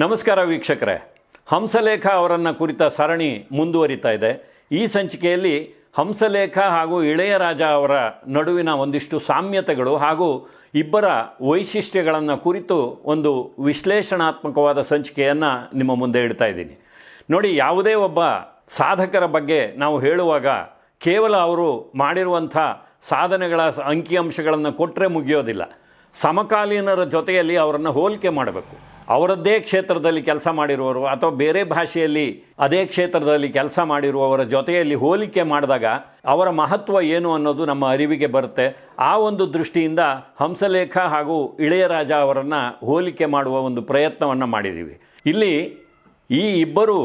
ನಮಸ್ಕಾರ ವೀಕ್ಷಕರೇ. ಹಂಸಲೇಖ ಅವರನ್ನು ಕುರಿತ ಸರಣಿ ಮುಂದುವರಿತಾ ಇದೆ. ಈ ಸಂಚಿಕೆಯಲ್ಲಿ ಹಂಸಲೇಖ ಹಾಗೂ ಇಳೆಯರಾಜ ಅವರ ನಡುವಿನ ಒಂದಿಷ್ಟು ಸಾಮ್ಯತೆಗಳು ಹಾಗೂ ಇಬ್ಬರ ವೈಶಿಷ್ಟ್ಯಗಳನ್ನು ಕುರಿತು ಒಂದು ವಿಶ್ಲೇಷಣಾತ್ಮಕವಾದ ಸಂಚಿಕೆಯನ್ನು ನಿಮ್ಮ ಮುಂದೆ ಇಡ್ತಾ ಇದ್ದೀನಿ. ನೋಡಿ, ಯಾವುದೇ ಒಬ್ಬ ಸಾಧಕರ ಬಗ್ಗೆ ನಾವು ಹೇಳುವಾಗ ಕೇವಲ ಅವರು ಮಾಡಿರುವಂಥ ಸಾಧನೆಗಳ ಅಂಕಿಅಂಶಗಳನ್ನು ಕೊಟ್ಟರೆ ಮುಗಿಯೋದಿಲ್ಲ. ಸಮಕಾಲೀನರ ಜೊತೆಯಲ್ಲಿ ಅವರನ್ನು ಹೋಲಿಕೆ ಮಾಡಬೇಕು. ಅವರದ್ದೇ ಕ್ಷೇತ್ರದಲ್ಲಿ ಕೆಲಸ ಮಾಡಿರುವವರು ಅಥವಾ ಬೇರೆ ಭಾಷೆಯಲ್ಲಿ ಅದೇ ಕ್ಷೇತ್ರದಲ್ಲಿ ಕೆಲಸ ಮಾಡಿರುವವರ ಜೊತೆಯಲ್ಲಿ ಹೋಲಿಕೆ ಮಾಡಿದಾಗ ಅವರ ಮಹತ್ವ ಏನು ಅನ್ನೋದು ನಮ್ಮ ಅರಿವಿಗೆ ಬರುತ್ತೆ. ಆ ಒಂದು ದೃಷ್ಟಿಯಿಂದ ಹಂಸಲೇಖ ಹಾಗೂ ಇಳೆಯರಾಜ ಅವರನ್ನು ಹೋಲಿಕೆ ಮಾಡುವ ಒಂದು ಪ್ರಯತ್ನವನ್ನು ಮಾಡಿದ್ದೀವಿ. ಇಲ್ಲಿ ಈ ಇಬ್ಬರು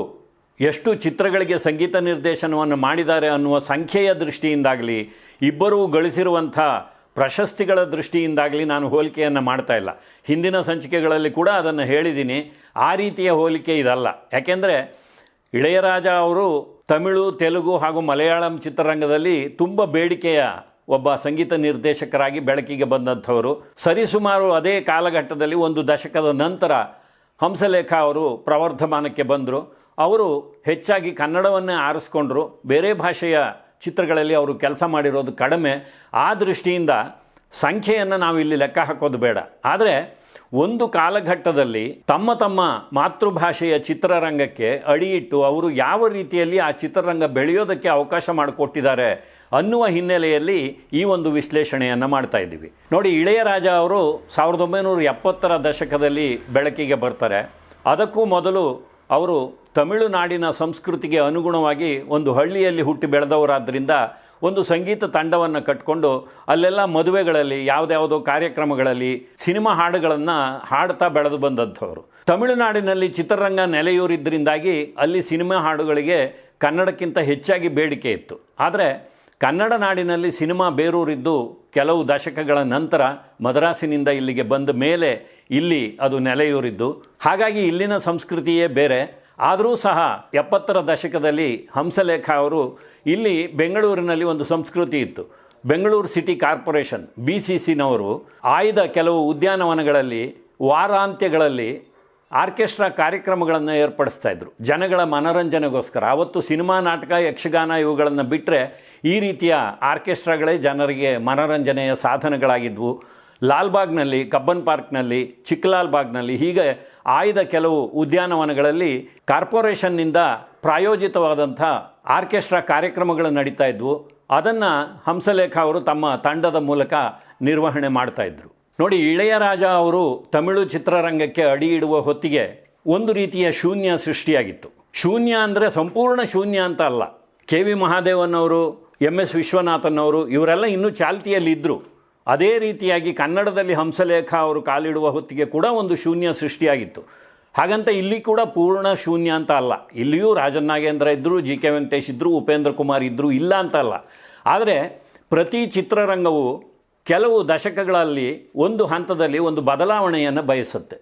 ಎಷ್ಟು ಚಿತ್ರಗಳಿಗೆ ಸಂಗೀತ ನಿರ್ದೇಶನವನ್ನು ಮಾಡಿದ್ದಾರೆ ಅನ್ನುವ ಸಂಖ್ಯೆಯ ದೃಷ್ಟಿಯಿಂದಾಗಲಿ ಇಬ್ಬರೂ ಗಳಿಸಿರುವಂಥ ಪ್ರಶಸ್ತಿಗಳ ದೃಷ್ಟಿಯಿಂದಾಗಲಿ ನಾನು ಹೋಲಿಕೆಯನ್ನು ಮಾಡ್ತಾ ಇಲ್ಲ. ಹಿಂದಿನ ಸಂಚಿಕೆಗಳಲ್ಲಿ ಕೂಡ ಅದನ್ನು ಹೇಳಿದ್ದೀನಿ. ಆ ರೀತಿಯ ಹೋಲಿಕೆ ಇದಲ್ಲ. ಯಾಕೆಂದರೆ ಇಳೆಯರಾಜ ಅವರು ತಮಿಳು, ತೆಲುಗು ಹಾಗೂ ಮಲಯಾಳಂ ಚಿತ್ರರಂಗದಲ್ಲಿ ತುಂಬ ಬೇಡಿಕೆಯ ಒಬ್ಬ ಸಂಗೀತ ನಿರ್ದೇಶಕರಾಗಿ ಬೆಳಕಿಗೆ ಬಂದಂಥವರು. ಸರಿಸುಮಾರು ಅದೇ ಕಾಲಘಟ್ಟದಲ್ಲಿ ಒಂದು ದಶಕದ ನಂತರ ಹಂಸಲೇಖ ಅವರು ಪ್ರವರ್ಧಮಾನಕ್ಕೆ ಬಂದರು. ಅವರು ಹೆಚ್ಚಾಗಿ ಕನ್ನಡವನ್ನೇ ಆರಿಸ್ಕೊಂಡ್ರು. ಬೇರೆ ಭಾಷೆಯ ಚಿತ್ರಗಳಲ್ಲಿ ಅವರು ಕೆಲಸ ಮಾಡಿರೋದು ಕಡಿಮೆ. ಆ ದೃಷ್ಟಿಯಿಂದ ಸಂಖ್ಯೆಯನ್ನು ನಾವು ಇಲ್ಲಿ ಲೆಕ್ಕ ಹಾಕೋದು ಬೇಡ. ಆದರೆ ಒಂದು ಕಾಲಘಟ್ಟದಲ್ಲಿ ತಮ್ಮ ತಮ್ಮ ಮಾತೃಭಾಷೆಯ ಚಿತ್ರರಂಗಕ್ಕೆ ಅಡಿಯಿಟ್ಟು ಅವರು ಯಾವ ರೀತಿಯಲ್ಲಿ ಆ ಚಿತ್ರರಂಗ ಬೆಳೆಯೋದಕ್ಕೆ ಅವಕಾಶ ಮಾಡಿಕೊಟ್ಟಿದ್ದಾರೆ ಅನ್ನುವ ಹಿನ್ನೆಲೆಯಲ್ಲಿ ಈ ಒಂದು ವಿಶ್ಲೇಷಣೆಯನ್ನು ಮಾಡ್ತಾ ಇದ್ದೀವಿ. ನೋಡಿ, ಇಳೆಯರಾಜ ಅವರು ಸಾವಿರದ ಒಂಬೈನೂರ ಎಪ್ಪತ್ತರ ದಶಕದಲ್ಲಿ ಬೆಳಕಿಗೆ ಬರ್ತಾರೆ. ಅದಕ್ಕೂ ಮೊದಲು ಅವರು ತಮಿಳುನಾಡಿನ ಸಂಸ್ಕೃತಿಗೆ ಅನುಗುಣವಾಗಿ ಒಂದು ಹಳ್ಳಿಯಲ್ಲಿ ಹುಟ್ಟಿ ಬೆಳೆದವರಾದ್ದರಿಂದ ಒಂದು ಸಂಗೀತ ತಂಡವನ್ನು ಕಟ್ಕೊಂಡು ಅಲ್ಲೆಲ್ಲ ಮದುವೆಗಳಲ್ಲಿ ಯಾವುದ್ಯಾವುದೋ ಕಾರ್ಯಕ್ರಮಗಳಲ್ಲಿ ಸಿನಿಮಾ ಹಾಡುಗಳನ್ನು ಹಾಡ್ತಾ ಬೆಳೆದು ಬಂದಂಥವ್ರು. ತಮಿಳುನಾಡಿನಲ್ಲಿ ಚಿತ್ರರಂಗ ನೆಲೆಯೂರಿದ್ದರಿಂದಾಗಿ ಅಲ್ಲಿ ಸಿನಿಮಾ ಹಾಡುಗಳಿಗೆ ಕನ್ನಡಕ್ಕಿಂತ ಹೆಚ್ಚಾಗಿ ಬೇಡಿಕೆ ಇತ್ತು. ಆದರೆ ಕನ್ನಡ ನಾಡಿನಲ್ಲಿ ಸಿನಿಮಾ ಬೇರೂರಿದ್ದು ಕೆಲವು ದಶಕಗಳ ನಂತರ ಮದ್ರಾಸಿನಿಂದ ಇಲ್ಲಿಗೆ ಬಂದ ಮೇಲೆ ಇಲ್ಲಿ ಅದು ನೆಲೆಯೂರಿದ್ದು. ಹಾಗಾಗಿ ಇಲ್ಲಿನ ಸಂಸ್ಕೃತಿಯೇ ಬೇರೆ. ಆದರೂ ಸಹ ಎಪ್ಪತ್ತರ ದಶಕದಲ್ಲಿ ಹಂಸಲೇಖ ಅವರು ಇಲ್ಲಿ ಬೆಂಗಳೂರಿನಲ್ಲಿ ಒಂದು ಸಂಸ್ಕೃತಿ ಇತ್ತು. Bengaluru city corporation, B C ಸಿನವರು ಆಯ್ದ ಕೆಲವು ಉದ್ಯಾನವನಗಳಲ್ಲಿ ವಾರಾಂತ್ಯಗಳಲ್ಲಿ ಆರ್ಕೆಸ್ಟ್ರಾ ಕಾರ್ಯಕ್ರಮಗಳನ್ನು ಏರ್ಪಡಿಸ್ತಾ ಇದ್ರು. ಜನಗಳ ಮನರಂಜನೆಗೋಸ್ಕರ. ಅವತ್ತು ಸಿನಿಮಾ, ನಾಟಕ, ಯಕ್ಷಗಾನ ಇವುಗಳನ್ನು ಬಿಟ್ಟರೆ ಈ ರೀತಿಯ ಆರ್ಕೆಸ್ಟ್ರಾಗಳೇ ಜನರಿಗೆ ಮನರಂಜನೆಯ ಸಾಧನಗಳಾಗಿದ್ವು. ಲಾಲ್ಬಾಗ್ನಲ್ಲಿ, ಕಬ್ಬನ್ ಪಾರ್ಕ್ನಲ್ಲಿ, ಚಿಕ್ಕಲಾಲ್ಬಾಗ್ನಲ್ಲಿ ಹೀಗೆ ಆಯ್ದ ಕೆಲವು ಉದ್ಯಾನವನಗಳಲ್ಲಿ ಕಾರ್ಪೊರೇಷನ್ನಿಂದ ಪ್ರಾಯೋಜಿತವಾದಂಥ ಆರ್ಕೆಸ್ಟ್ರಾ ಕಾರ್ಯಕ್ರಮಗಳು ನಡೀತಾ ಇದ್ವು. ಅದನ್ನು ಹಂಸಲೇಖ ಅವರು ತಮ್ಮ ತಂಡದ ಮೂಲಕ ನಿರ್ವಹಣೆ ಮಾಡ್ತಾ ಇದ್ರು. ನೋಡಿ ಇಳೆಯರಾಜ ಅವರು ತಮಿಳು ಚಿತ್ರರಂಗಕ್ಕೆ ಅಡಿ ಇಡುವ ಹೊತ್ತಿಗೆ ಒಂದು ರೀತಿಯ ಶೂನ್ಯ ಸೃಷ್ಟಿಯಾಗಿತ್ತು. ಶೂನ್ಯ ಅಂದರೆ ಸಂಪೂರ್ಣ ಶೂನ್ಯ ಅಂತ ಅಲ್ಲ. ಕೆ ವಿ ಮಹಾದೇವನ್ ಅವರು ಎಂ ಎಸ್ ವಿಶ್ವನಾಥನ್ ಅವರು ಇವರೆಲ್ಲ ಇನ್ನೂ ಚಾಲ್ತಿಯಲ್ಲಿದ್ದರು ಅದೇ ರೀತಿಯಾಗಿ ಕನ್ನಡದಲ್ಲಿ ಹಂಸಲೇಖ ಅವರು ಕಾಲಿಡುವ ಹೊತ್ತಿಗೆ ಕೂಡ ಒಂದು ಶೂನ್ಯ ಸೃಷ್ಟಿಯಾಗಿತ್ತು. ಹಾಗಂತ ಇಲ್ಲಿ ಕೂಡ ಪೂರ್ಣ ಶೂನ್ಯ ಅಂತ ಅಲ್ಲ. ಇಲ್ಲಿಯೂ ರಾಜನ್ ನಾಗೇಂದ್ರ ಇದ್ದರು ಜಿ ಕೆ ವೆಂಕಟೇಶ್ ಇದ್ದರು ಉಪೇಂದ್ರ ಕುಮಾರ್ ಇದ್ದರು ಇಲ್ಲ ಅಂತ ಅಲ್ಲ. ಆದರೆ ಪ್ರತಿ ಚಿತ್ರರಂಗವು ಕೆಲವು ದಶಕಗಳಲ್ಲಿ ಒಂದು ಹಂತದಲ್ಲಿ ಒಂದು ಬದಲಾವಣೆಯನ್ನು ಬಯಸುತ್ತೆ.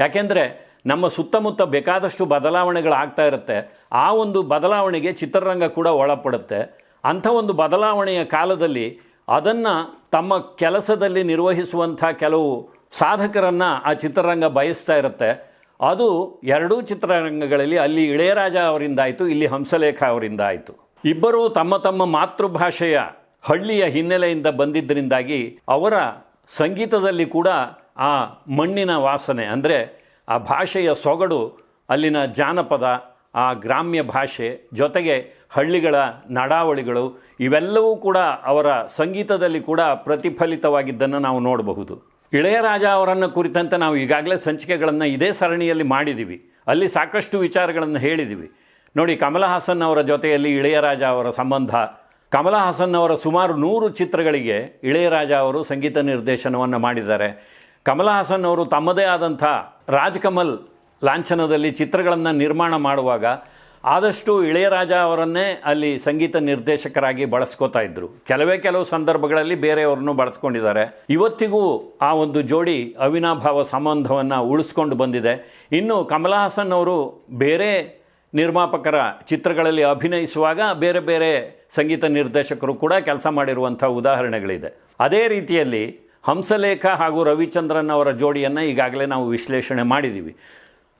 ಯಾಕೆಂದರೆ ನಮ್ಮ ಸುತ್ತಮುತ್ತ ಬೇಕಾದಷ್ಟು ಬದಲಾವಣೆಗಳಾಗ್ತಾ ಇರುತ್ತೆ. ಆ ಒಂದು ಬದಲಾವಣೆಗೆ ಚಿತ್ರರಂಗ ಕೂಡ ಒಳಪಡುತ್ತೆ. ಅಂಥ ಒಂದು ಬದಲಾವಣೆಯ ಕಾಲದಲ್ಲಿ ಅದನ್ನು ತಮ್ಮ ಕೆಲಸದಲ್ಲಿ ನಿರ್ವಹಿಸುವಂಥ ಕೆಲವು ಸಾಧಕರನ್ನು ಆ ಚಿತ್ರರಂಗ ಬಯಸ್ತಾ ಇರುತ್ತೆ. ಅದು ಎರಡೂ ಚಿತ್ರರಂಗಗಳಲ್ಲಿ ಅಲ್ಲಿ ಇಳೆಯರಾಜ ಅವರಿಂದ ಆಯಿತು ಇಲ್ಲಿ ಹಂಸಲೇಖ ಅವರಿಂದ ಆಯಿತು ಇಬ್ಬರೂ ತಮ್ಮ ತಮ್ಮ ಮಾತೃಭಾಷೆಯ ಹಳ್ಳಿಯ ಹಿನ್ನೆಲೆಯಿಂದ ಬಂದಿದ್ದರಿಂದಾಗಿ ಅವರ ಸಂಗೀತದಲ್ಲಿ ಕೂಡ ಆ ಮಣ್ಣಿನ ವಾಸನೆ, ಅಂದರೆ ಆ ಭಾಷೆಯ ಸೊಗಡು, ಅಲ್ಲಿನ ಜಾನಪದ, ಆ ಗ್ರಾಮ್ಯ ಭಾಷೆ, ಜೊತೆಗೆ ಹಳ್ಳಿಗಳ ನಡಾವಳಿಗಳು, ಇವೆಲ್ಲವೂ ಕೂಡ ಅವರ ಸಂಗೀತದಲ್ಲಿ ಕೂಡ ಪ್ರತಿಫಲಿತವಾಗಿದ್ದನ್ನು ನಾವು ನೋಡಬಹುದು. ಇಳೆಯರಾಜ ಅವರನ್ನು ಕುರಿತಂತೆ ನಾವು ಈಗಾಗಲೇ ಸಂಚಿಕೆಗಳನ್ನು ಇದೇ ಸರಣಿಯಲ್ಲಿ ಮಾಡಿದ್ದೀವಿ ಅಲ್ಲಿ ಸಾಕಷ್ಟು ವಿಚಾರಗಳನ್ನು ಹೇಳಿದ್ದೀವಿ ನೋಡಿ ಕಮಲ ಹಾಸನ್ ಅವರ ಜೊತೆಯಲ್ಲಿ ಇಳೆಯರಾಜ ಅವರ ಸಂಬಂಧ ಕಮಲ ಹಾಸನ್ ಅವರ ಸುಮಾರು ನೂರು ಚಿತ್ರಗಳಿಗೆ ಇಳೆಯರಾಜ ಅವರು ಸಂಗೀತ ನಿರ್ದೇಶನವನ್ನು ಮಾಡಿದ್ದಾರೆ. ಕಮಲ ಹಾಸನ್ ಅವರು ತಮ್ಮದೇ ಆದಂಥ ರಾಜ್ಕಮಲ್ ಲಾಂಛನದಲ್ಲಿ ಚಿತ್ರಗಳನ್ನು ನಿರ್ಮಾಣ ಮಾಡುವಾಗ ಆದಷ್ಟು ಇಳೆಯರಾಜ ಅವರನ್ನೇ ಅಲ್ಲಿ ಸಂಗೀತ ನಿರ್ದೇಶಕರಾಗಿ ಬಳಸ್ಕೋತಾ ಇದ್ದರು ಕೆಲವೇ ಕೆಲವು ಸಂದರ್ಭಗಳಲ್ಲಿ ಬೇರೆಯವ್ರನ್ನು ಬಳಸ್ಕೊಂಡಿದ್ದಾರೆ. ಇವತ್ತಿಗೂ ಆ ಒಂದು ಜೋಡಿ ಅವಿನಾಭಾವ ಸಂಬಂಧವನ್ನು ಉಳಿಸ್ಕೊಂಡು ಬಂದಿದೆ. ಇನ್ನು ಕಮಲ ಹಾಸನ್ ಅವರು ಬೇರೆ ನಿರ್ಮಾಪಕರ ಚಿತ್ರಗಳಲ್ಲಿ ಅಭಿನಯಿಸುವಾಗ ಬೇರೆ ಬೇರೆ ಸಂಗೀತ ನಿರ್ದೇಶಕರು ಕೂಡ ಕೆಲಸ ಮಾಡಿರುವಂಥ ಉದಾಹರಣೆಗಳಿದೆ. ಅದೇ ರೀತಿಯಲ್ಲಿ ಹಂಸಲೇಖ ಹಾಗೂ ರವಿಚಂದ್ರನ್ ಅವರ ಜೋಡಿಯನ್ನು ಈಗಾಗಲೇ ನಾವು ವಿಶ್ಲೇಷಣೆ ಮಾಡಿದ್ದೀವಿ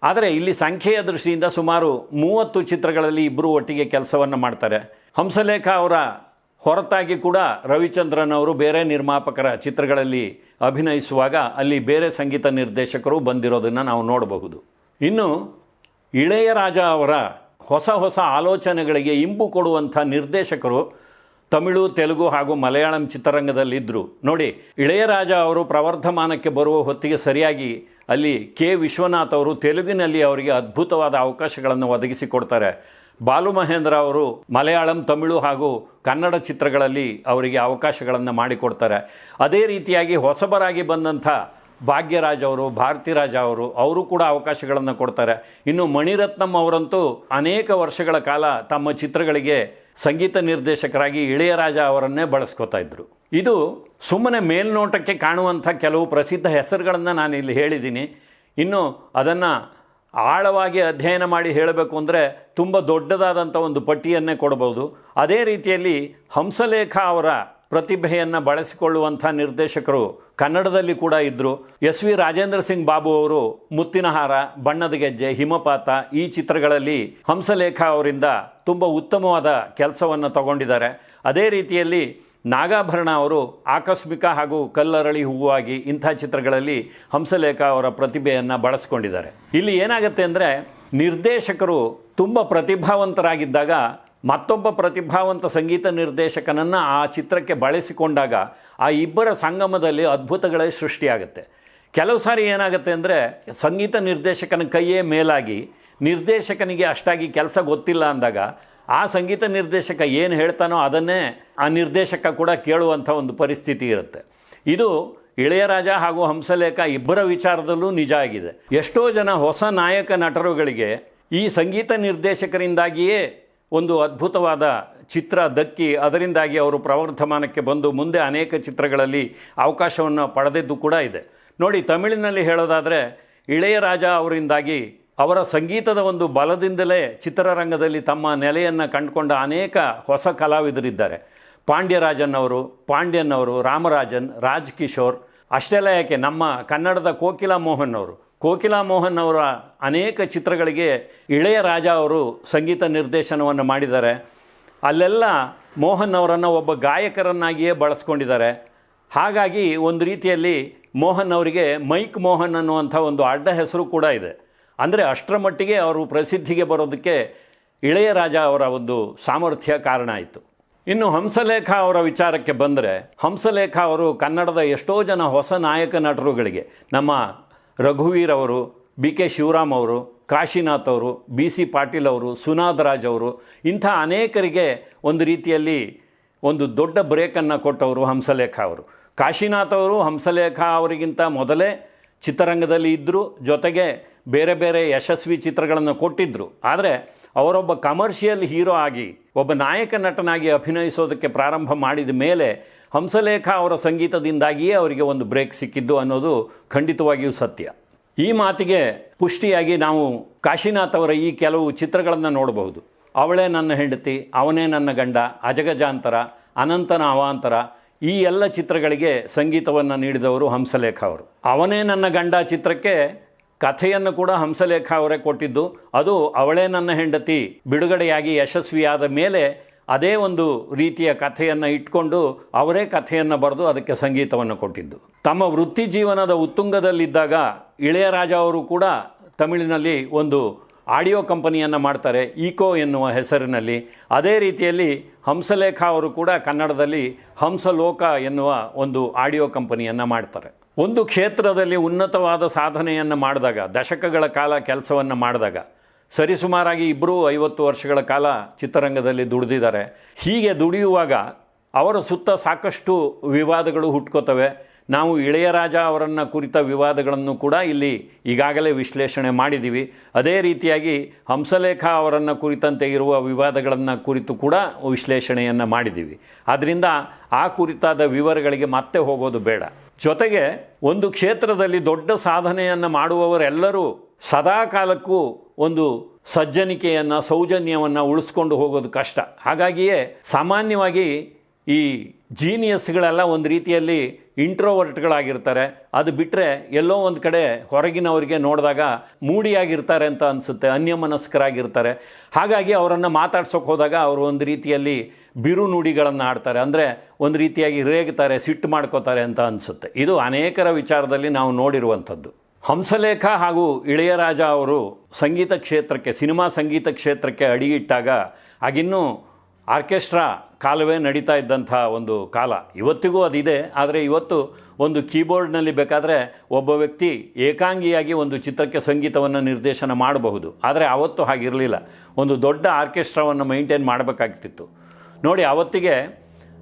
ಆದರೆ ಇಲ್ಲಿ ಸಂಖ್ಯೆಯ ದೃಷ್ಟಿಯಿಂದ ಸುಮಾರು ಮೂವತ್ತು ಚಿತ್ರಗಳಲ್ಲಿ ಇಬ್ಬರು ಒಟ್ಟಿಗೆ ಕೆಲಸವನ್ನು ಮಾಡ್ತಾರೆ. ಹಂಸಲೇಖ ಅವರ ಹೊರತಾಗಿ ಕೂಡ ರವಿಚಂದ್ರನ್ ಅವರು ಬೇರೆ ನಿರ್ಮಾಪಕರ ಚಿತ್ರಗಳಲ್ಲಿ ಅಭಿನಯಿಸುವಾಗ ಅಲ್ಲಿ ಬೇರೆ ಸಂಗೀತ ನಿರ್ದೇಶಕರು ಬಂದಿರೋದನ್ನು ನಾವು ನೋಡಬಹುದು. ಇನ್ನು ಇಳೆಯರಾಜ ಅವರ ಹೊಸ ಹೊಸ ಆಲೋಚನೆಗಳಿಗೆ ಇಂಪು ಕೊಡುವಂಥ ನಿರ್ದೇಶಕರು ತಮಿಳು, ತೆಲುಗು ಹಾಗೂ ಮಲಯಾಳಂ ಚಿತ್ರರಂಗದಲ್ಲಿದ್ದರು. ನೋಡಿ ಇಳೆಯರಾಜ ಅವರು ಪ್ರವರ್ಧಮಾನಕ್ಕೆ ಬರುವ ಹೊತ್ತಿಗೆ ಸರಿಯಾಗಿ ಅಲ್ಲಿ ಕೆ. ವಿಶ್ವನಾಥ್ ಅವರು ತೆಲುಗಿನಲ್ಲಿ ಅವರಿಗೆ ಅದ್ಭುತವಾದ ಅವಕಾಶಗಳನ್ನು ಒದಗಿಸಿಕೊಡ್ತಾರೆ ಬಾಲು ಮಹೇಂದ್ರ ಅವರು ಮಲಯಾಳಂ, ತಮಿಳು ಹಾಗೂ ಕನ್ನಡ ಚಿತ್ರಗಳಲ್ಲಿ ಅವರಿಗೆ ಅವಕಾಶಗಳನ್ನು ಮಾಡಿಕೊಡ್ತಾರೆ. ಅದೇ ರೀತಿಯಾಗಿ ಹೊಸಬರಾಗಿ ಬಂದಂಥ ಭಾಗ್ಯರಾಜ್ ಅವರು, ಭಾರತಿರಾಜ ಅವರು ಅವರು ಕೂಡ ಅವಕಾಶಗಳನ್ನು ಕೊಡ್ತಾರೆ. ಇನ್ನು ಮಣಿರತ್ನಂ ಅವರಂತೂ ಅನೇಕ ವರ್ಷಗಳ ಕಾಲ ತಮ್ಮ ಚಿತ್ರಗಳಿಗೆ ಸಂಗೀತ ನಿರ್ದೇಶಕರಾಗಿ ಇಳೆಯರಾಜ ಅವರನ್ನೇ ಬಳಸ್ಕೋತಾ ಇದ್ದರು ಇದು ಸುಮ್ಮನೆ ಮೇಲ್ನೋಟಕ್ಕೆ ಕಾಣುವಂಥ ಕೆಲವು ಪ್ರಸಿದ್ಧ ಹೆಸರುಗಳನ್ನು ನಾನು ಇಲ್ಲಿ ಹೇಳಿದ್ದೀನಿ. ಇನ್ನು ಅದನ್ನು ಆಳವಾಗಿ ಅಧ್ಯಯನ ಮಾಡಿ ಹೇಳಬೇಕು ಅಂದರೆ ತುಂಬ ದೊಡ್ಡದಾದಂಥ ಒಂದು ಪಟ್ಟಿಯನ್ನೇ ಕೊಡಬಹುದು ಅದೇ ರೀತಿಯಲ್ಲಿ ಹಂಸಲೇಖ ಅವರ ಪ್ರತಿಭೆಯನ್ನು ಬಳಸಿಕೊಳ್ಳುವಂಥ ನಿರ್ದೇಶಕರು ಕನ್ನಡದಲ್ಲಿ ಕೂಡ ಇದ್ದರು ಎಸ್ ವಿ ರಾಜೇಂದ್ರ ಸಿಂಗ್ ಬಾಬು ಅವರು ಮುತ್ತಿನಹಾರ ಬಣ್ಣದ ಗೆಜ್ಜೆ, ಹಿಮಪಾತ ಈ ಚಿತ್ರಗಳಲ್ಲಿ ಹಂಸಲೇಖ ಅವರಿಂದ ತುಂಬ ಉತ್ತಮವಾದ ಕೆಲಸವನ್ನು ತಗೊಂಡಿದ್ದಾರೆ. ಅದೇ ರೀತಿಯಲ್ಲಿ ನಾಗಾಭರಣ ಅವರು ಆಕಸ್ಮಿಕ ಹಾಗೂ ಕಲ್ಲರಳಿ ಹೂವಾಗಿ ಇಂಥ ಚಿತ್ರಗಳಲ್ಲಿ ಹಂಸಲೇಖ ಅವರ ಪ್ರತಿಭೆಯನ್ನು ಬಳಸ್ಕೊಂಡಿದ್ದಾರೆ. ಇಲ್ಲಿ ಏನಾಗುತ್ತೆ ಅಂದರೆ ನಿರ್ದೇಶಕರು ತುಂಬ ಪ್ರತಿಭಾವಂತರಾಗಿದ್ದಾಗ ಮತ್ತೊಬ್ಬ ಪ್ರತಿಭಾವಂತ ಸಂಗೀತ ನಿರ್ದೇಶಕನನ್ನು ಆ ಚಿತ್ರಕ್ಕೆ ಬಳಸಿಕೊಂಡಾಗ ಆ ಇಬ್ಬರ ಸಂಗಮದಲ್ಲಿ ಅದ್ಭುತಗಳೇ ಸೃಷ್ಟಿಯಾಗುತ್ತೆ. ಕೆಲವು ಸಾರಿ ಏನಾಗುತ್ತೆ ಅಂದರೆ ಸಂಗೀತ ನಿರ್ದೇಶಕನ ಕೈಯೇ ಮೇಲಾಗಿ ನಿರ್ದೇಶಕನಿಗೆ ಅಷ್ಟಾಗಿ ಕೆಲಸ ಗೊತ್ತಿಲ್ಲ ಅಂದಾಗ ಆ ಸಂಗೀತ ನಿರ್ದೇಶಕ ಏನು ಹೇಳ್ತಾನೋ ಅದನ್ನೇ ಆ ನಿರ್ದೇಶಕ ಕೂಡ ಕೇಳುವಂಥ ಒಂದು ಪರಿಸ್ಥಿತಿ ಇರುತ್ತೆ. ಇದು ಇಳೆಯರಾಜ ಹಾಗೂ ಹಂಸಲೇಖ ಇಬ್ಬರ ವಿಚಾರದಲ್ಲೂ ನಿಜ ಆಗಿದೆ. ಎಷ್ಟೋ ಜನ ಹೊಸ ನಾಯಕ ನಟರುಗಳಿಗೆ ಈ ಸಂಗೀತ ನಿರ್ದೇಶಕರಿಂದಾಗಿಯೇ ಒಂದು ಅದ್ಭುತವಾದ ಚಿತ್ರ ದಕ್ಕಿ ಅದರಿಂದಾಗಿ ಅವರು ಪ್ರವರ್ಧಮಾನಕ್ಕೆ ಬಂದು ಮುಂದೆ ಅನೇಕ ಚಿತ್ರಗಳಲ್ಲಿ ಅವಕಾಶವನ್ನು ಪಡೆದಿದ್ದು ಕೂಡ ಇದೆ. ನೋಡಿ, ತಮಿಳಿನಲ್ಲಿ ಹೇಳೋದಾದರೆ ಇಳೆಯರಾಜ ಅವರಿಂದಾಗಿ ಅವರ ಸಂಗೀತದ ಒಂದು ಬಲದಿಂದಲೇ ಚಿತ್ರರಂಗದಲ್ಲಿ ತಮ್ಮ ನೆಲೆಯನ್ನು ಕಂಡುಕೊಂಡ ಅನೇಕ ಹೊಸ ಕಲಾವಿದರಿದ್ದಾರೆ. ಪಾಂಡ್ಯರಾಜನ್ ಅವರು ಪಾಂಡ್ಯನ್ ಅವರು ರಾಮರಾಜನ್, ರಾಜ್ ಕಿಶೋರ್, ಅಷ್ಟೆಲ್ಲ ಯಾಕೆ ನಮ್ಮ ಕನ್ನಡದ ಕೋಕಿಲಾ ಮೋಹನ್ ಅವರು ಕೋಕಿಲಾ ಮೋಹನ್ ಅವರ ಅನೇಕ ಚಿತ್ರಗಳಿಗೆ ಇಳೆಯ ರಾಜ ಅವರು ಸಂಗೀತ ನಿರ್ದೇಶನವನ್ನು ಮಾಡಿದ್ದಾರೆ. ಅಲ್ಲೆಲ್ಲ ಮೋಹನ್ ಅವರನ್ನು ಒಬ್ಬ ಗಾಯಕರನ್ನಾಗಿಯೇ ಬಳಸ್ಕೊಂಡಿದ್ದಾರೆ. ಹಾಗಾಗಿ ಒಂದು ರೀತಿಯಲ್ಲಿ ಮೋಹನ್ ಅವರಿಗೆ ಮೈಕ್ ಮೋಹನ್ ಅನ್ನುವಂಥ ಒಂದು ಅಡ್ಡ ಹೆಸರು ಕೂಡ ಇದೆ. ಅಂದರೆ ಅಷ್ಟರ ಮಟ್ಟಿಗೆ ಅವರು ಪ್ರಸಿದ್ಧಿಗೆ ಬರೋದಕ್ಕೆ ಇಳೆಯರಾಜ ಅವರ ಒಂದು ಸಾಮರ್ಥ್ಯ ಕಾರಣ ಆಯಿತು. ಇನ್ನು ಹಂಸಲೇಖ ಅವರ ವಿಚಾರಕ್ಕೆ ಬಂದರೆ, ಹಂಸಲೇಖ ಅವರು ಕನ್ನಡದ ಎಷ್ಟೋ ಜನ ಹೊಸ ನಾಯಕ ನಟರುಗಳಿಗೆ, ನಮ್ಮ ರಘುವೀರ್ ಅವರು ಬಿ ಕೆ ಶಿವರಾಮ್ ಅವರು, ಕಾಶಿನಾಥ್ ಅವರು ಬಿ ಸಿ ಪಾಟೀಲ್ ಅವರು, ಸುನಾದ್ ರಾಜ್ ಅವರು, ಇಂಥ ಅನೇಕರಿಗೆ ಒಂದು ರೀತಿಯಲ್ಲಿ ಒಂದು ದೊಡ್ಡ ಬ್ರೇಕನ್ನು ಕೊಟ್ಟವರು ಹಂಸಲೇಖ ಅವರು. ಕಾಶಿನಾಥ್ ಅವರು ಹಂಸಲೇಖ ಅವರಿಗಿಂತ ಮೊದಲೇ ಚಿತ್ರರಂಗದಲ್ಲಿ ಇದ್ದರು ಜೊತೆಗೆ ಬೇರೆ ಬೇರೆ ಯಶಸ್ವಿ ಚಿತ್ರಗಳನ್ನು ಕೊಟ್ಟಿದ್ದರು ಆದರೆ ಅವರೊಬ್ಬ ಕಮರ್ಷಿಯಲ್ ಹೀರೋ ಆಗಿ, ಒಬ್ಬ ನಾಯಕ ನಟನಾಗಿ ಅಭಿನಯಿಸೋದಕ್ಕೆ ಪ್ರಾರಂಭ ಮಾಡಿದ ಮೇಲೆ ಹಂಸಲೇಖ ಅವರ ಸಂಗೀತದಿಂದಾಗಿಯೇ ಅವರಿಗೆ ಒಂದು ಬ್ರೇಕ್ ಸಿಕ್ಕಿದ್ದು ಅನ್ನೋದು ಖಂಡಿತವಾಗಿಯೂ ಸತ್ಯ. ಈ ಮಾತಿಗೆ ಪುಷ್ಟಿಯಾಗಿ ನಾವು ಕಾಶಿನಾಥ್ ಅವರ ಈ ಕೆಲವು ಚಿತ್ರಗಳನ್ನು ನೋಡಬಹುದು. ಅವಳೇ ನನ್ನ ಹೆಂಡತಿ, ಅವನೇ ನನ್ನ ಗಂಡ, ಅಜಗಜಾಂತರ ಅನಂತನ ಅವಾಂತರ ಈ ಎಲ್ಲ ಚಿತ್ರಗಳಿಗೆ ಸಂಗೀತವನ್ನು ನೀಡಿದವರು ಹಂಸಲೇಖ ಅವರು. ಅವನೇ ನನ್ನ ಗಂಡ ಚಿತ್ರಕ್ಕೆ ಕಥೆಯನ್ನು ಕೂಡ ಹಂಸಲೇಖ ಅವರೇ ಕೊಟ್ಟಿದ್ದು. ಅದು ಅವಳೇ ನನ್ನ ಹೆಂಡತಿ, ಬಿಡುಗಡೆಯಾಗಿ ಯಶಸ್ವಿಯಾದ ಮೇಲೆ ಅದೇ ಒಂದು ರೀತಿಯ ಕಥೆಯನ್ನು ಇಟ್ಕೊಂಡು ಅವರೇ ಕಥೆಯನ್ನು ಬರೆದು ಅದಕ್ಕೆ ಸಂಗೀತವನ್ನು ಕೊಟ್ಟಿದ್ದು. ತಮ್ಮ ವೃತ್ತಿ ಜೀವನದ ಉತ್ತುಂಗದಲ್ಲಿದ್ದಾಗ ಇಳೆಯರಾಜ ಅವರು ಕೂಡ ತಮಿಳಿನಲ್ಲಿ ಒಂದು ಆಡಿಯೋ ಕಂಪನಿಯನ್ನು ಮಾಡ್ತಾರೆ, ಈಕೋ ಎನ್ನುವ ಹೆಸರಿನಲ್ಲಿ. ಅದೇ ರೀತಿಯಲ್ಲಿ ಹಂಸಲೇಖ ಅವರು ಕೂಡ ಕನ್ನಡದಲ್ಲಿ ಹಂಸಲೋಕ ಎನ್ನುವ ಒಂದು ಆಡಿಯೋ ಕಂಪನಿಯನ್ನು ಮಾಡ್ತಾರೆ. ಒಂದು ಕ್ಷೇತ್ರದಲ್ಲಿ ಉನ್ನತವಾದ ಸಾಧನೆಯನ್ನು ಮಾಡಿದಾಗ, ದಶಕಗಳ ಕಾಲ ಕೆಲಸವನ್ನು ಮಾಡಿದಾಗ ಸರಿಸುಮಾರಾಗಿ ಇಬ್ಬರೂ ಐವತ್ತು ವರ್ಷಗಳ ಕಾಲ ಚಿತ್ರರಂಗದಲ್ಲಿ ದುಡಿದಿದ್ದಾರೆ. ಹೀಗೆ ದುಡಿಯುವಾಗ ಅವರ ಸುತ್ತ ಸಾಕಷ್ಟು ವಿವಾದಗಳು ಹುಟ್ಕೋತವೆ. ನಾವು ಇಳೆಯರಾಜ ಅವರನ್ನು ಕುರಿತ ವಿವಾದಗಳನ್ನು ಕೂಡ ಇಲ್ಲಿ ಈಗಾಗಲೇ ವಿಶ್ಲೇಷಣೆ ಮಾಡಿದ್ದೀವಿ. ಅದೇ ರೀತಿಯಾಗಿ ಹಂಸಲೇಖ ಅವರನ್ನು ಕುರಿತಂತೆ ಇರುವ ವಿವಾದಗಳನ್ನು ಕುರಿತು ಕೂಡ ವಿಶ್ಲೇಷಣೆಯನ್ನು ಮಾಡಿದ್ದೀವಿ. ಆದ್ದರಿಂದ ಆ ಕುರಿತಾದ ವಿವರಗಳಿಗೆ ಮತ್ತೆ ಹೋಗೋದು ಬೇಡ. ಜೊತೆಗೆ ಒಂದು ಕ್ಷೇತ್ರದಲ್ಲಿ ದೊಡ್ಡ ಸಾಧನೆಯನ್ನು ಮಾಡುವವರೆಲ್ಲರೂ ಸದಾ ಕಾಲಕ್ಕೂ ಒಂದು ಸಜ್ಜನಿಕೆಯನ್ನು, ಸೌಜನ್ಯವನ್ನು ಉಳಿಸ್ಕೊಂಡು ಹೋಗೋದು ಕಷ್ಟ. ಹಾಗಾಗಿಯೇ ಸಾಮಾನ್ಯವಾಗಿ ಈ ಜೀನಿಯಸ್ಗಳೆಲ್ಲ ಒಂದು ರೀತಿಯಲ್ಲಿ ಇಂಟ್ರೋವರ್ಟ್ಗಳಾಗಿರ್ತಾರೆ. ಅದು ಬಿಟ್ಟರೆ ಎಲ್ಲೋ ಒಂದು ಕಡೆ ಹೊರಗಿನವರಿಗೆ ನೋಡಿದಾಗ ಮೂಡಿಯಾಗಿರ್ತಾರೆ ಅಂತ ಅನಿಸುತ್ತೆ, ಅನ್ಯಮನಸ್ಕರಾಗಿರ್ತಾರೆ. ಹಾಗಾಗಿ ಅವರನ್ನು ಮಾತಾಡ್ಸೋಕೆ ಹೋದಾಗ ಅವರು ಒಂದು ರೀತಿಯಲ್ಲಿ ಬಿರು ನುಡಿಗಳನ್ನು ಆಡ್ತಾರೆ. ಅಂದರೆ ಒಂದು ರೀತಿಯಾಗಿ ರೇಗ್ತಾರೆ, ಸಿಟ್ಟು ಮಾಡ್ಕೋತಾರೆ ಅಂತ ಅನಿಸುತ್ತೆ. ಇದು ಅನೇಕರ ವಿಚಾರದಲ್ಲಿ ನಾವು ನೋಡಿರುವಂಥದ್ದು. ಹಂಸಲೇಖ ಹಾಗೂ ಇಳೆಯರಾಜ ಅವರು ಸಂಗೀತ ಕ್ಷೇತ್ರಕ್ಕೆ, ಸಿನಿಮಾ ಸಂಗೀತ ಕ್ಷೇತ್ರಕ್ಕೆ ಅಡಿಯಿಟ್ಟಾಗ ಆಗಿನ್ನೂ ಆರ್ಕೆಸ್ಟ್ರಾ ಕಾಲವೇ ನಡೀತಾ ಇದ್ದಂಥ ಒಂದು ಕಾಲ. ಇವತ್ತಿಗೂ ಅದಿದೆ, ಆದರೆ ಇವತ್ತು ಒಂದು ಕೀಬೋರ್ಡ್ನಲ್ಲಿ ಬೇಕಾದರೆ ಒಬ್ಬ ವ್ಯಕ್ತಿ ಏಕಾಂಗಿಯಾಗಿ ಒಂದು ಚಿತ್ರಕ್ಕೆ ಸಂಗೀತವನ್ನು ನಿರ್ದೇಶನ ಮಾಡಬಹುದು. ಆದರೆ ಆವತ್ತು ಹಾಗಿರಲಿಲ್ಲ. ಒಂದು ದೊಡ್ಡ ಆರ್ಕೆಸ್ಟ್ರಾವನ್ನು ಮೈಂಟೈನ್ ಮಾಡಬೇಕಾಗ್ತಿತ್ತು. ನೋಡಿ ಆವತ್ತಿಗೆ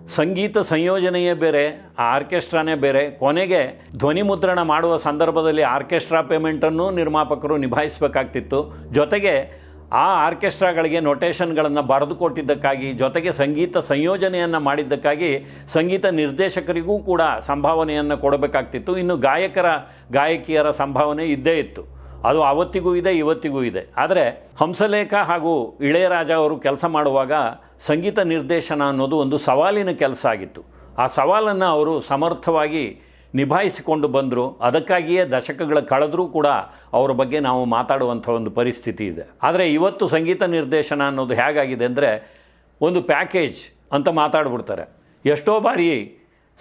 ಸಂಗೀತ ಸಂಯೋಜನೆಯೇ ಬೇರೆ ಆರ್ಕೆಸ್ಟ್ರಾನೇ ಬೇರೆ. ಕೊನೆಗೆ ಧ್ವನಿ ಮುದ್ರಣ ಮಾಡುವ ಸಂದರ್ಭದಲ್ಲಿ ಆರ್ಕೆಸ್ಟ್ರಾ ಪೇಮೆಂಟನ್ನು ನಿರ್ಮಾಪಕರು ನಿಭಾಯಿಸಬೇಕಾಗ್ತಿತ್ತು. ಜೊತೆಗೆ ಆ ಆರ್ಕೆಸ್ಟ್ರಾಗಳಿಗೆ ನೊಟೇಷನ್ಗಳನ್ನು ಬರೆದು ಕೊಟ್ಟಿದ್ದಕ್ಕಾಗಿ, ಜೊತೆಗೆ ಸಂಗೀತ ಸಂಯೋಜನೆಯನ್ನು ಮಾಡಿದ್ದಕ್ಕಾಗಿ ಸಂಗೀತ ನಿರ್ದೇಶಕರಿಗೂ ಕೂಡ ಸಂಭಾವನೆಯನ್ನು ಕೊಡಬೇಕಾಗ್ತಿತ್ತು. ಇನ್ನು ಗಾಯಕರ, ಗಾಯಕಿಯರ ಸಂಭಾವನೆ ಇದ್ದೇ ಇತ್ತು. ಅದು ಆವತ್ತಿಗೂ ಇದೆ, ಇವತ್ತಿಗೂ ಇದೆ. ಆದರೆ ಹಂಸಲೇಖ ಹಾಗೂ ಇಳೆಯರಾಜ ಅವರು ಕೆಲಸ ಮಾಡುವಾಗ ಸಂಗೀತ ನಿರ್ದೇಶನ ಅನ್ನೋದು ಒಂದು ಸವಾಲಿನ ಕೆಲಸ ಆಗಿತ್ತು. ಆ ಸವಾಲನ್ನು ಅವರು ಸಮರ್ಥವಾಗಿ ನಿಭಾಯಿಸಿಕೊಂಡು ಬಂದರು. ಅದಕ್ಕಾಗಿಯೇ ದಶಕಗಳ ಕಳೆದರೂ ಕೂಡ ಅವರ ಬಗ್ಗೆ ನಾವು ಮಾತಾಡುವಂಥ ಒಂದು ಪರಿಸ್ಥಿತಿ ಇದೆ. ಆದರೆ ಇವತ್ತು ಸಂಗೀತ ನಿರ್ದೇಶನ ಅನ್ನೋದು ಹೇಗಾಗಿದೆ ಅಂದರೆ ಒಂದು ಪ್ಯಾಕೇಜ್ ಅಂತ ಮಾತಾಡ್ಬಿಡ್ತಾರೆ. ಎಷ್ಟೋ ಬಾರಿ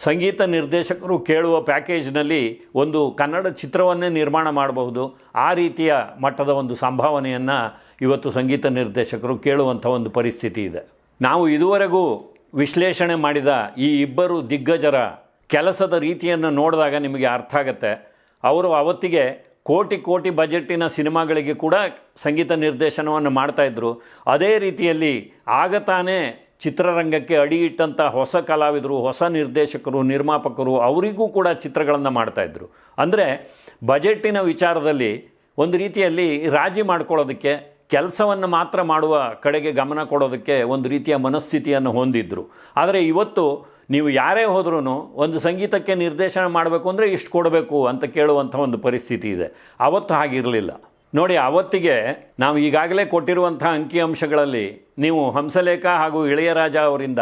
ಸಂಗೀತ ನಿರ್ದೇಶಕರು ಕೇಳುವ ಪ್ಯಾಕೇಜ್ನಲ್ಲಿ ಒಂದು ಕನ್ನಡ ಚಿತ್ರವನ್ನೇ ನಿರ್ಮಾಣ ಮಾಡಬಹುದು. ಆ ರೀತಿಯ ಮಟ್ಟದ ಒಂದು ಸಂಭಾವನೆಯನ್ನು ಇವತ್ತು ಸಂಗೀತ ನಿರ್ದೇಶಕರು ಕೇಳುವಂಥ ಒಂದು ಪರಿಸ್ಥಿತಿ ಇದೆ. ನಾವು ಇದುವರೆಗೂ ವಿಶ್ಲೇಷಣೆ ಮಾಡಿದ ಈ ಇಬ್ಬರು ದಿಗ್ಗಜರ ಕೆಲಸದ ರೀತಿಯನ್ನು ನೋಡಿದಾಗ ನಿಮಗೆ ಅರ್ಥ ಆಗುತ್ತೆ. ಅವರು ಅವತ್ತಿಗೆ ಕೋಟಿ ಕೋಟಿ ಬಜೆಟ್ಟಿನ ಸಿನಿಮಾಗಳಿಗೆ ಕೂಡ ಸಂಗೀತ ನಿರ್ದೇಶನವನ್ನು ಮಾಡ್ತಾಯಿದ್ರು ಅದೇ ರೀತಿಯಲ್ಲಿ ಆಗ ತಾನೇ ಚಿತ್ರರಂಗಕ್ಕೆ ಅಡಿಯಿಟ್ಟಂಥ ಹೊಸ ಕಲಾವಿದರು, ಹೊಸ ನಿರ್ದೇಶಕರು, ನಿರ್ಮಾಪಕರು ಅವರಿಗೂ ಕೂಡ ಚಿತ್ರಗಳನ್ನು ಮಾಡ್ತಾಯಿದ್ರು ಅಂದರೆ ಬಜೆಟ್ಟಿನ ವಿಚಾರದಲ್ಲಿ ಒಂದು ರೀತಿಯಲ್ಲಿ ರಾಜಿ ಮಾಡ್ಕೊಳ್ಳೋದಕ್ಕೆ, ಕೆಲಸವನ್ನು ಮಾತ್ರ ಮಾಡುವ ಕಡೆಗೆ ಗಮನ ಕೊಡೋದಕ್ಕೆ ಒಂದು ರೀತಿಯ ಮನಸ್ಥಿತಿಯನ್ನು ಹೊಂದಿದ್ರು. ಆದರೆ ಇವತ್ತು ನೀವು ಯಾರೇ ಹೋದ್ರೂ ಒಂದು ಸಂಗೀತಕ್ಕೆ ನಿರ್ದೇಶನ ಮಾಡಬೇಕು ಅಂದರೆ ಇಷ್ಟು ಕೊಡಬೇಕು ಅಂತ ಕೇಳುವಂಥ ಒಂದು ಪರಿಸ್ಥಿತಿ ಇದೆ. ಅವತ್ತು ಹಾಗಿರಲಿಲ್ಲ. ನೋಡಿ, ಅವತ್ತಿಗೆ ನಾವು ಈಗಾಗಲೇ ಕೊಟ್ಟಿರುವಂಥ ಅಂಕಿಅಂಶಗಳಲ್ಲಿ ನೀವು ಹಂಸಲೇಖ ಹಾಗೂ ಇಳೆಯರಾಜ ಅವರಿಂದ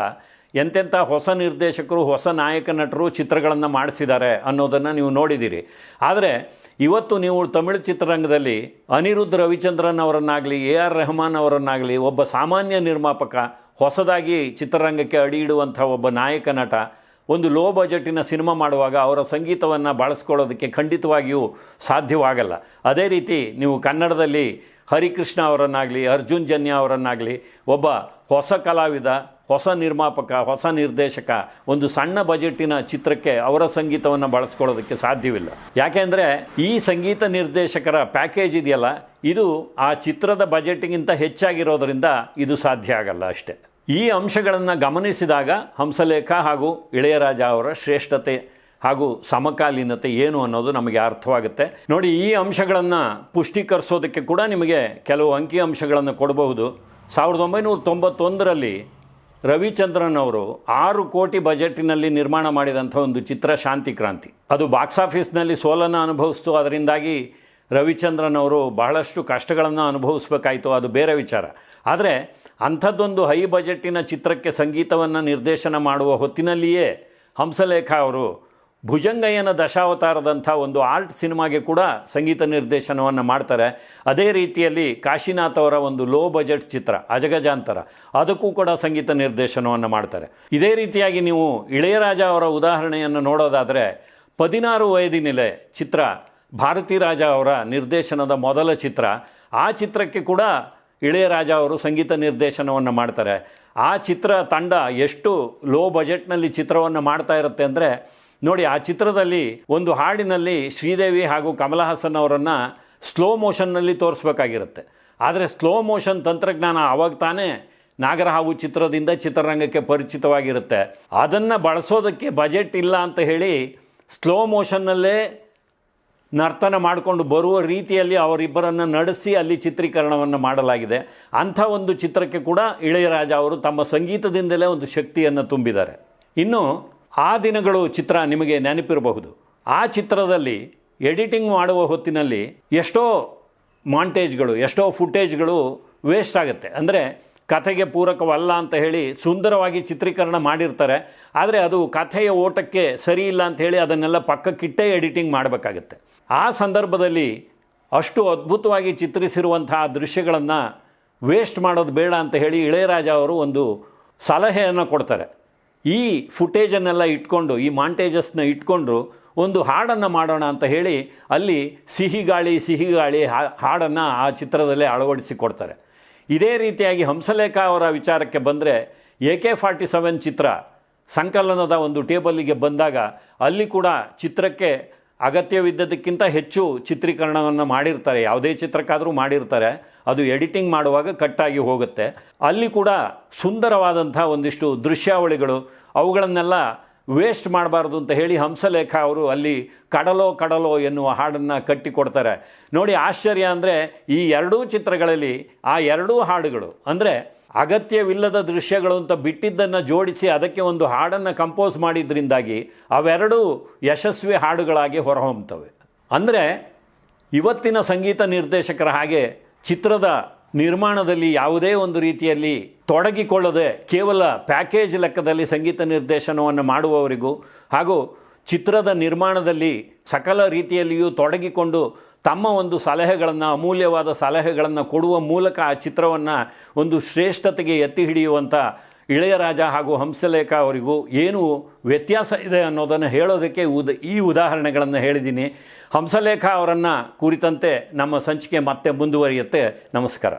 ಎಂತೆಂಥ ಹೊಸ ನಿರ್ದೇಶಕರು, ಹೊಸ ನಾಯಕ ನಟರು ಚಿತ್ರಗಳನ್ನು ಮಾಡಿಸಿದ್ದಾರೆ ಅನ್ನೋದನ್ನು ನೀವು ನೋಡಿದ್ದೀರಿ. ಆದರೆ ಇವತ್ತು ನೀವು ತಮಿಳು ಚಿತ್ರರಂಗದಲ್ಲಿ ಅನಿರುದ್ಧ ರವಿಚಂದ್ರನ್ ಅವರನ್ನಾಗಲಿ ಎ ಆರ್ ರೆಹಮಾನ್ ಅವರನ್ನಾಗಲಿ ಒಬ್ಬ ಸಾಮಾನ್ಯ ನಿರ್ಮಾಪಕ, ಹೊಸದಾಗಿ ಚಿತ್ರರಂಗಕ್ಕೆ ಅಡಿ ಇಡುವಂಥ ಒಬ್ಬ ನಾಯಕ ನಟ ಒಂದು ಲೋ ಬಜೆಟಿನ ಸಿನಿಮಾ ಮಾಡುವಾಗ ಅವರ ಸಂಗೀತವನ್ನು ಬಳಸ್ಕೊಳ್ಳೋದಕ್ಕೆ ಖಂಡಿತವಾಗಿಯೂ ಸಾಧ್ಯವಾಗಲ್ಲ. ಅದೇ ರೀತಿ ನೀವು ಕನ್ನಡದಲ್ಲಿ ಹರಿಕೃಷ್ಣ ಅವರನ್ನಾಗಲಿ, ಅರ್ಜುನ್ ಜನ್ಯ ಅವರನ್ನಾಗಲಿ, ಒಬ್ಬ ಹೊಸ ಕಲಾವಿದ, ಹೊಸ ನಿರ್ಮಾಪಕ, ಹೊಸ ನಿರ್ದೇಶಕ, ಒಂದು ಸಣ್ಣ ಬಜೆಟಿನ ಚಿತ್ರಕ್ಕೆ ಅವರ ಸಂಗೀತವನ್ನು ಬಳಸ್ಕೊಳ್ಳೋದಕ್ಕೆ ಸಾಧ್ಯವಿಲ್ಲ. ಯಾಕೆಂದರೆ ಈ ಸಂಗೀತ ನಿರ್ದೇಶಕರ ಪ್ಯಾಕೇಜ್ ಇದೆಯಲ್ಲ, ಇದು ಆ ಚಿತ್ರದ ಬಜೆಟ್ಗಿಂತ ಹೆಚ್ಚಾಗಿರೋದರಿಂದ ಇದು ಸಾಧ್ಯ ಆಗಲ್ಲ ಅಷ್ಟೇ. ಈ ಅಂಶಗಳನ್ನು ಗಮನಿಸಿದಾಗ ಹಂಸಲೇಖ ಹಾಗೂ ಇಳೆಯರಾಜ ಅವರ ಶ್ರೇಷ್ಠತೆ ಹಾಗೂ ಸಮಕಾಲೀನತೆ ಏನು ಅನ್ನೋದು ನಮಗೆ ಅರ್ಥವಾಗುತ್ತೆ. ನೋಡಿ, ಈ ಅಂಶಗಳನ್ನು ಪುಷ್ಟೀಕರಿಸೋದಕ್ಕೆ ಕೂಡ ನಿಮಗೆ ಕೆಲವು ಅಂಕಿ ಅಂಶಗಳನ್ನು ಕೊಡಬಹುದು. ಸಾವಿರದ ಒಂಬೈನೂರ ತೊಂಬತ್ತೊಂದರಲ್ಲಿ ರವಿಚಂದ್ರನ್ ಅವರು ಆರು ಕೋಟಿ ಬಜೆಟಿನಲ್ಲಿ ನಿರ್ಮಾಣ ಮಾಡಿದಂಥ ಒಂದು ಚಿತ್ರ ಶಾಂತಿ ಕ್ರಾಂತಿ. ಅದು ಬಾಕ್ಸ್ ಆಫೀಸ್ನಲ್ಲಿ ಸೋಲನ್ನು ಅನುಭವಿಸ್ತು. ಅದರಿಂದಾಗಿ ರವಿಚಂದ್ರನ್ ಅವರು ಬಹಳಷ್ಟು ಕಷ್ಟಗಳನ್ನು ಅನುಭವಿಸ್ಬೇಕಾಯಿತು, ಅದು ಬೇರೆ ವಿಚಾರ. ಆದರೆ ಅಂಥದ್ದೊಂದು ಹೈ ಬಜೆಟ್ಟಿನ ಚಿತ್ರಕ್ಕೆ ಸಂಗೀತವನ್ನು ನಿರ್ದೇಶನ ಮಾಡುವ ಹೊತ್ತಿನಲ್ಲಿಯೇ ಹಂಸಲೇಖ ಅವರು ಭುಜಂಗಯ್ಯನ ದಶಾವತಾರದಂಥ ಒಂದು ಆರ್ಟ್ ಸಿನಿಮಾಗೆ ಕೂಡ ಸಂಗೀತ ನಿರ್ದೇಶನವನ್ನು ಮಾಡ್ತಾರೆ. ಅದೇ ರೀತಿಯಲ್ಲಿ ಕಾಶಿನಾಥ್ ಅವರ ಒಂದು ಲೋ ಬಜೆಟ್ ಚಿತ್ರ, ಅಜಗಜಾಂತರ, ಅದಕ್ಕೂ ಕೂಡ ಸಂಗೀತ ನಿರ್ದೇಶನವನ್ನು ಮಾಡ್ತಾರೆ. ಇದೇ ರೀತಿಯಾಗಿ ನೀವು ಇಳೆಯರಾಜ ಅವರ ಉದಾಹರಣೆಯನ್ನು ನೋಡೋದಾದರೆ, ಪದಿನಾರು ವಯದಿನಿಲೆ ಚಿತ್ರ ಭಾರತಿ ರಾಜ ಅವರ ನಿರ್ದೇಶನದ ಮೊದಲ ಚಿತ್ರ, ಆ ಚಿತ್ರಕ್ಕೆ ಕೂಡ ಇಳೆಯರಾಜ ಅವರು ಸಂಗೀತ ನಿರ್ದೇಶನವನ್ನು ಮಾಡ್ತಾರೆ. ಆ ಚಿತ್ರ ತಂಡ ಎಷ್ಟು ಲೋ ಬಜೆಟ್ನಲ್ಲಿ ಚಿತ್ರವನ್ನು ಮಾಡ್ತಾ ಇರುತ್ತೆ ಅಂದರೆ, ನೋಡಿ ಆ ಚಿತ್ರದಲ್ಲಿ ಒಂದು ಹಾಡಿನಲ್ಲಿ ಶ್ರೀದೇವಿ ಹಾಗೂ ಕಮಲ ಹಾಸನ್ ಅವರನ್ನು ಸ್ಲೋ ಮೋಷನ್ನಲ್ಲಿ ತೋರಿಸ್ಬೇಕಾಗಿರುತ್ತೆ. ಆದರೆ ಸ್ಲೋ ಮೋಷನ್ ತಂತ್ರಜ್ಞಾನ ಆವಾಗ ತಾನೇ ನಾಗರಹಾವು ಚಿತ್ರದಿಂದ ಚಿತ್ರರಂಗಕ್ಕೆ ಪರಿಚಿತವಾಗಿರುತ್ತೆ. ಅದನ್ನು ಬಳಸೋದಕ್ಕೆ ಬಜೆಟ್ ಇಲ್ಲ ಅಂತ ಹೇಳಿ ಸ್ಲೋ ಮೋಷನ್ನಲ್ಲೇ ನರ್ತನ ಮಾಡಿಕೊಂಡು ಬರುವ ರೀತಿಯಲ್ಲಿ ಅವರಿಬ್ಬರನ್ನು ನಡೆಸಿ ಅಲ್ಲಿ ಚಿತ್ರೀಕರಣವನ್ನು ಮಾಡಲಾಗಿದೆ. ಅಂಥ ಒಂದು ಚಿತ್ರಕ್ಕೆ ಕೂಡ ಇಳೆಯರಾಜ ಅವರು ತಮ್ಮ ಸಂಗೀತದಿಂದಲೇ ಒಂದು ಶಕ್ತಿಯನ್ನು ತುಂಬಿದ್ದಾರೆ. ಇನ್ನು ಆ ದಿನಗಳು ಚಿತ್ರ ನಿಮಗೆ ನೆನಪಿರಬಹುದು. ಆ ಚಿತ್ರದಲ್ಲಿ ಎಡಿಟಿಂಗ್ ಮಾಡುವ ಹೊತ್ತಿನಲ್ಲಿ ಎಷ್ಟೋ ಮಾಂಟೇಜ್ಗಳು, ಎಷ್ಟೋ ಫುಟೇಜ್ಗಳು ವೇಸ್ಟ್ ಆಗುತ್ತೆ. ಅಂದರೆ ಕಥೆಗೆ ಪೂರಕವಲ್ಲ ಅಂತ ಹೇಳಿ ಸುಂದರವಾಗಿ ಚಿತ್ರೀಕರಣ ಮಾಡಿರ್ತಾರೆ. ಆದರೆ ಅದು ಕಥೆಯ ಓಟಕ್ಕೆ ಸರಿ ಇಲ್ಲ ಅಂತ ಹೇಳಿ ಅದನ್ನೆಲ್ಲ ಪಕ್ಕಕ್ಕಿಟ್ಟೇ ಎಡಿಟಿಂಗ್ ಮಾಡಬೇಕಾಗತ್ತೆ. ಆ ಸಂದರ್ಭದಲ್ಲಿ ಅಷ್ಟು ಅದ್ಭುತವಾಗಿ ಚಿತ್ರಿಸಿರುವಂತಹ ದೃಶ್ಯಗಳನ್ನು ವೇಸ್ಟ್ ಮಾಡೋದು ಬೇಡ ಅಂತ ಹೇಳಿ ಇಳೆಯರಾಜ ಅವರು ಒಂದು ಸಲಹೆಯನ್ನು ಕೊಡ್ತಾರೆ. ಈ ಫುಟೇಜನ್ನೆಲ್ಲ ಇಟ್ಕೊಂಡು, ಈ ಮಾಂಟೇಜಸ್ನ ಇಟ್ಕೊಂಡು ಒಂದು ಹಾಡನ್ನು ಮಾಡೋಣ ಅಂತ ಹೇಳಿ ಅಲ್ಲಿ ಸಿಹಿಗಾಳಿ ಸಿಹಿಗಾಳಿ ಹಾಡನ್ನು ಆ ಚಿತ್ರದಲ್ಲೇ ಅಳವಡಿಸಿ ಕೊಡ್ತಾರೆ. ಇದೇ ರೀತಿಯಾಗಿ ಹಂಸಲೇಖ ಅವರ ವಿಚಾರಕ್ಕೆ ಬಂದರೆ ಎ ಕೆ ಫಾರ್ಟಿ ಸೆವೆನ್ ಚಿತ್ರ ಸಂಕಲನದ ಒಂದು ಟೇಬಲ್ಲಿಗೆ ಬಂದಾಗ ಅಲ್ಲಿ ಕೂಡ ಚಿತ್ರಕ್ಕೆ ಅಗತ್ಯವಿದ್ದದಕ್ಕಿಂತ ಹೆಚ್ಚು ಚಿತ್ರೀಕರಣವನ್ನು ಮಾಡಿರ್ತಾರೆ. ಯಾವುದೇ ಚಿತ್ರಕ್ಕಾದರೂ ಮಾಡಿರ್ತಾರೆ. ಅದು ಎಡಿಟಿಂಗ್ ಮಾಡುವಾಗ ಕಟ್ಟಾಗಿ ಹೋಗುತ್ತೆ. ಅಲ್ಲಿ ಕೂಡ ಸುಂದರವಾದಂಥ ಒಂದಿಷ್ಟು ದೃಶ್ಯಾವಳಿಗಳು ಅವುಗಳನ್ನೆಲ್ಲ ವೇಸ್ಟ್ ಮಾಡಬಾರ್ದು ಅಂತ ಹೇಳಿ ಹಂಸಲೇಖ ಅವರು ಅಲ್ಲಿ ಕಡಲೋ ಕಡಲೋ ಎನ್ನುವ ಹಾಡನ್ನು ಕಟ್ಟಿಕೊಡ್ತಾರೆ. ನೋಡಿ ಆಶ್ಚರ್ಯ ಅಂದರೆ ಈ ಎರಡೂ ಚಿತ್ರಗಳಲ್ಲಿ ಆ ಎರಡೂ ಹಾಡುಗಳು ಅಂದರೆ ಅಗತ್ಯವಿಲ್ಲದ ದೃಶ್ಯಗಳು ಅಂತ ಬಿಟ್ಟಿದ್ದನ್ನು ಜೋಡಿಸಿ ಅದಕ್ಕೆ ಒಂದು ಹಾಡನ್ನು ಕಂಪೋಸ್ ಮಾಡಿದ್ರಿಂದಾಗಿ ಅವೆರಡೂ ಯಶಸ್ವಿ ಹಾಡುಗಳಾಗಿ ಹೊರಹೊಮ್ಮುತ್ತವೆ ಅಂದರೆ ಇವತ್ತಿನ ಸಂಗೀತ ನಿರ್ದೇಶಕರ ಹಾಗೆ ಚಿತ್ರದ ನಿರ್ಮಾಣದಲ್ಲಿ ಯಾವುದೇ ಒಂದು ರೀತಿಯಲ್ಲಿ ತೊಡಗಿಕೊಳ್ಳದೆ ಕೇವಲ ಪ್ಯಾಕೇಜ್ ಲೆಕ್ಕದಲ್ಲಿ ಸಂಗೀತ ನಿರ್ದೇಶನವನ್ನು ಮಾಡುವವರಿಗೂ ಹಾಗೂ ಚಿತ್ರದ ನಿರ್ಮಾಣದಲ್ಲಿ ಸಕಲ ರೀತಿಯಲ್ಲಿಯೂ ತೊಡಗಿಕೊಂಡು ತಮ್ಮ ಒಂದು ಸಲಹೆಗಳನ್ನು, ಅಮೂಲ್ಯವಾದ ಸಲಹೆಗಳನ್ನು ಕೊಡುವ ಮೂಲಕ ಆ ಚಿತ್ರವನ್ನು ಒಂದು ಶ್ರೇಷ್ಠತೆಗೆ ಎತ್ತಿ ಹಿಡಿಯುವಂಥ ಇಳೆಯರಾಜ ಹಾಗೂ ಹಂಸಲೇಖ ಅವರಿಗೂ ಏನು ವ್ಯತ್ಯಾಸ ಇದೆ ಅನ್ನೋದನ್ನು ಹೇಳೋದಕ್ಕೆ ಉದ, ಈ ಉದಾಹರಣೆಗಳನ್ನು ಹೇಳಿದ್ದೀನಿ. ಹಂಸಲೇಖ ಅವರನ್ನು ಕುರಿತಂತೆ ನಮ್ಮ ಸಂಚಿಕೆ ಮತ್ತೆ ಮುಂದುವರಿಯುತ್ತೆ. ನಮಸ್ಕಾರ.